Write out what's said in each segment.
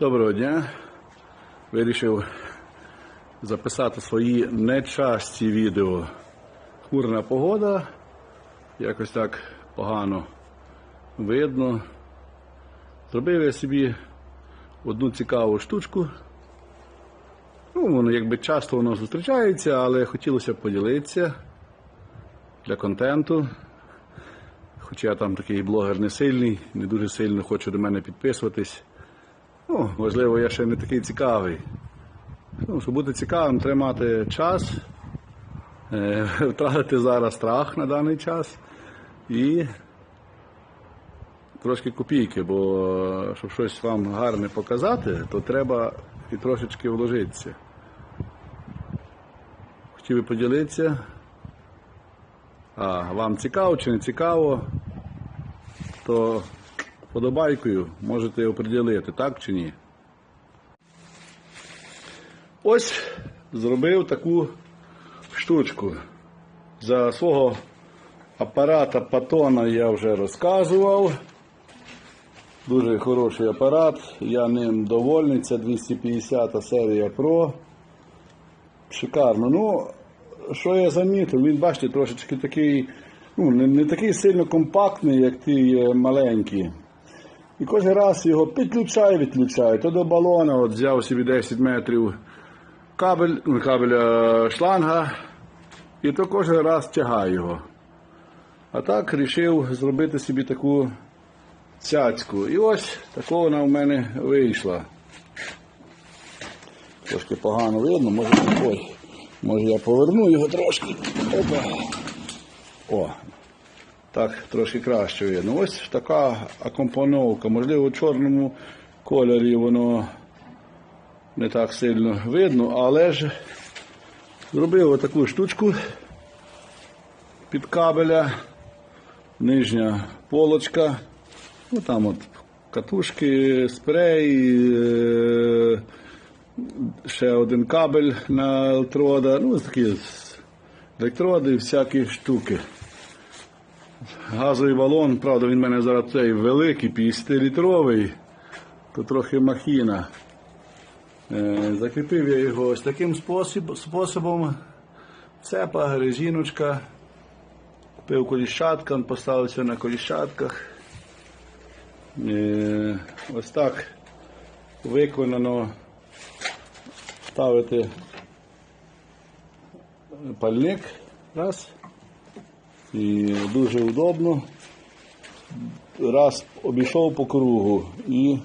Доброго дня. Вирішив записати свої нечасті відео. Хмурна погода, якось так погано видно. Зробив я собі одну цікаву штучку. Ну, воно якби часто воно зустрічається, але хотілося б поділитися для контенту. Хоча я там такий блогер не сильний, не дуже сильно хочу до мене підписуватись. Ну, можливо, я ще не такий цікавий. Ну, щоб бути цікавим, треба мати час, е, втратити зараз страх на даний час і трошки копійки, бо щоб щось вам гарне показати, то треба і трошечки вложитися. Хотів би поділитися. А вам цікаво чи не цікаво, то подобайкою можете оприділити, так чи ні. Ось зробив таку штучку. За свого апарата Патона я вже розказував. Дуже хороший апарат, я ним довольний. Це 250 серія Pro. Шикарно. Ну, що я замітив, він, бачите, трошечки такий, ну, не, не такий сильно компактний, як ті е, маленькі. І кожен раз його підключаю, відключаю. То до балона, от взяв собі 10 метрів кабель, ну, кабель е, шланга, і то кожен раз тягаю його. А так вирішив зробити собі таку цяцьку. І ось такого вона в мене вийшла. Трошки погано видно, може, ой, може я поверну його трошки. Опа. О, так трошки краще видно. Ось така акомпоновка. Можливо, в чорному кольорі воно не так сильно видно, але ж зробив отаку штучку під кабеля, нижня полочка. Ну там от катушки, спрей, е, ще один кабель на електрода, ну такі електроди, всякі штуки. Газовий балон, правда, він в мене зараз цей великий, 50-літровий, то трохи махіна. Е, Закріпив я його ось таким способом. Цепа, резиночка. Купив коліщатка, поставився на коліщатках. Е, Ось так виконано ставити пальник. Раз. І дуже удобно. Раз обійшов по кругу і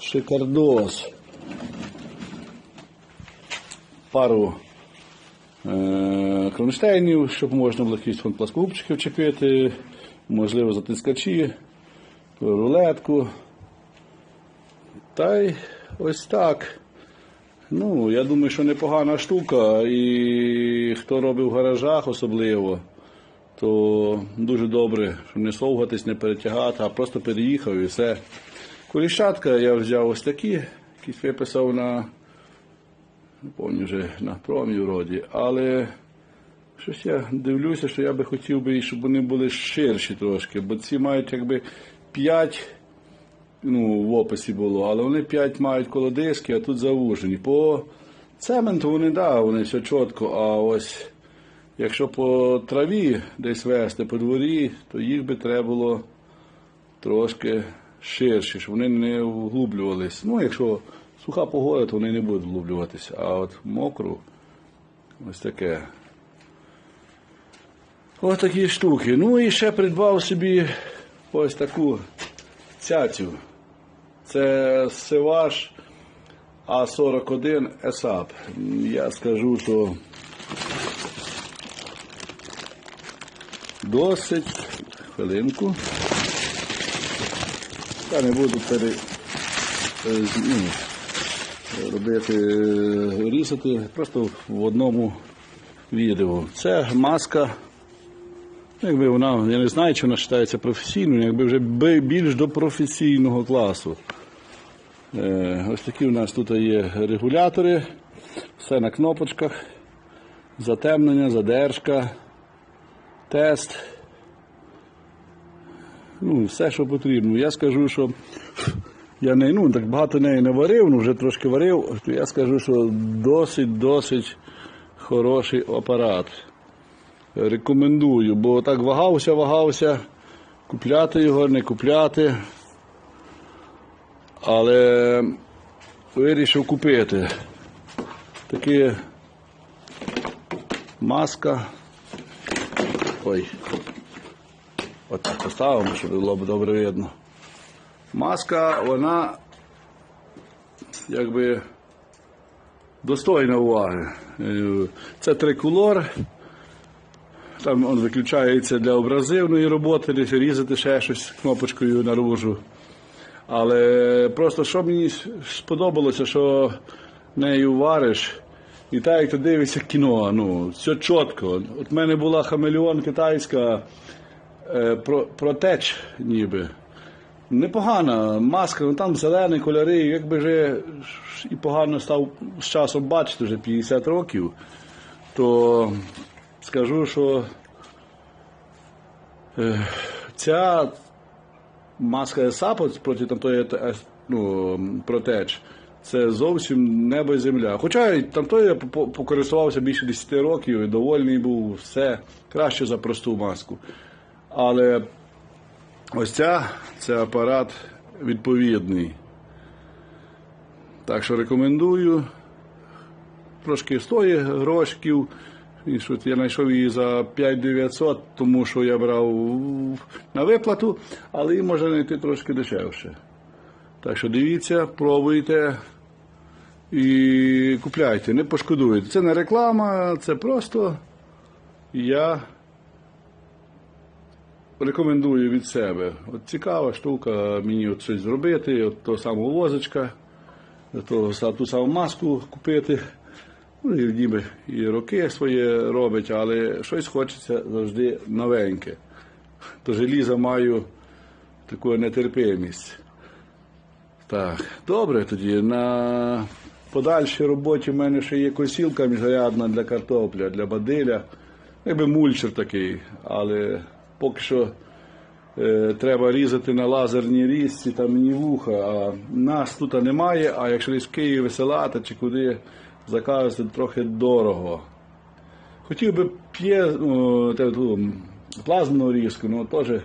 шикардос. Пару е, кронштейнів, щоб можна було якісь пласкогубчики вчепити, можливо, затискачі, рулетку. Та й ось так. Ну, я думаю, що непогана штука, і хто робив в гаражах особливо, то дуже добре, щоб не совгатись, не перетягати, а просто переїхав і все. Коліщатка я взяв ось такі, якісь виписав на, не пам'ятаю вже, на промі вроді, але щось я дивлюся, що я би хотів би, щоб вони були ширші трошки, бо ці мають якби 5 ну, в описі було, але вони 5 мають коло диски, а тут завужені. По цементу вони, да, вони все чітко, а ось якщо по траві десь вести по дворі, то їх би треба було трошки ширші, щоб вони не вглублювались. Ну, якщо суха погода, то вони не будуть вглублюватися, а от мокру ось таке. Ось такі штуки. Ну і ще придбав собі ось таку цяцю. Це Севаш А41 ЕСАП. Я скажу, що досить. Хвилинку. Я не буду пере, е, ну, робити, е, різати просто в одному відео. Це маска. Ну, Якби вона, я не знаю, чи вона вважається професійною, якби вже більш до професійного класу. Е, ось такі у нас тут є регулятори, все на кнопочках, затемнення, задержка, тест. Ну, все, що потрібно. Я скажу, що Я не, ну, так багато неї не варив, ну вже трошки варив, то я скажу, що досить-досить хороший апарат. Рекомендую, бо так вагався, вагався, купляти його, не купляти. Але вирішив купити. Такі маска. Ой. Отак поставимо, щоб було б добре видно. Маска, вона якби достойна уваги. Е, Це триколор. Там він виключається для образивної роботи, різати ще щось кнопочкою наружу. Але просто що мені сподобалося, що нею вариш, і так як ти дивишся кіно, ну, все чітко. От в мене була хамелеон китайська е, про, протеч ніби. Непогана маска, ну там зелені кольори, якби вже і погано став з часом бачити вже 50 років, то скажу, що е, ця маска САП проти там тої е, ну, протеч, це зовсім небо і земля. Хоча там той я покористувався більше 10 років і довольний був, все краще за просту маску. Але ось ця це апарат відповідний. Так що рекомендую. Трошки стоїть грошків. І що я знайшов її за 5900, тому що я брав на виплату, але її можна знайти трошки дешевше. Так що дивіться, пробуйте і купляйте, не пошкодуйте. Це не реклама, це просто я рекомендую від себе. От цікава штука мені от щось зробити, от того самого возичка, того, ту саму маску купити. Ну, і ніби і роки своє робить, але щось хочеться завжди новеньке. То желіза маю таку нетерпимість. Так, добре тоді. На подальшій роботі в мене ще є косілка міжрядна для картопля, для бадиля. Якби мульчер такий, але поки що е, треба різати на лазерній різці, там мені вуха, а нас тут немає, а якщо десь в Києві висилати чи куди заказати, трохи дорого. Хотів би п'є, ну, м, різку, ну теж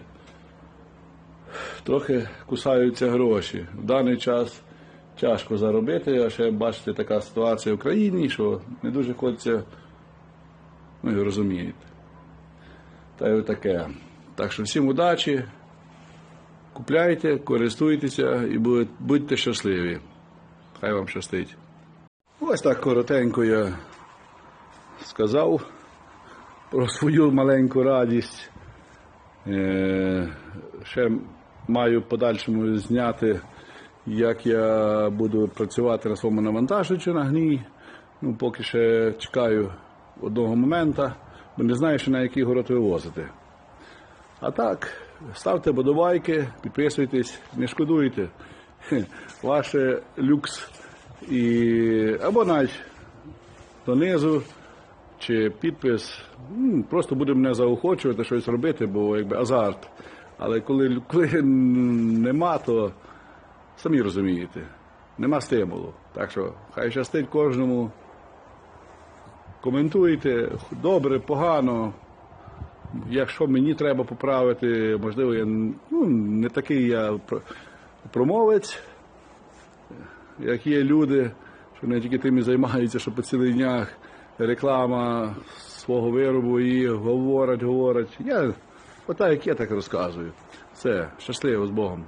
трохи кусаються гроші. В даний час тяжко заробити, а ще бачите, така ситуація в країні, що не дуже хочеться, ну і розумієте. Та й таке. Так що всім удачі, купляйте, користуйтеся і будьте щасливі. Хай вам щастить. Ось так коротенько я сказав про свою маленьку радість. Е, ще маю подальшому зняти, як я буду працювати на своєму навантажувачі на гній. Ну, поки ще чекаю одного моменту, бо не знаю, що на який город вивозити. А так, ставте подобайки, підписуйтесь, не шкодуйте. Ваше люкс і або навіть донизу чи підпис. Просто буде мене заохочувати щось робити, бо якби азарт. Але коли, коли нема, то самі розумієте, нема стимулу. Так що хай щастить кожному. Коментуйте добре, погано. Якщо мені треба поправити, можливо, я ну, не такий я промовець, як є люди, що не тільки тим і займаються, що по цілих днях реклама свого виробу і говорять, говорять. Я отак, як я так розказую. Все, щасливо з Богом.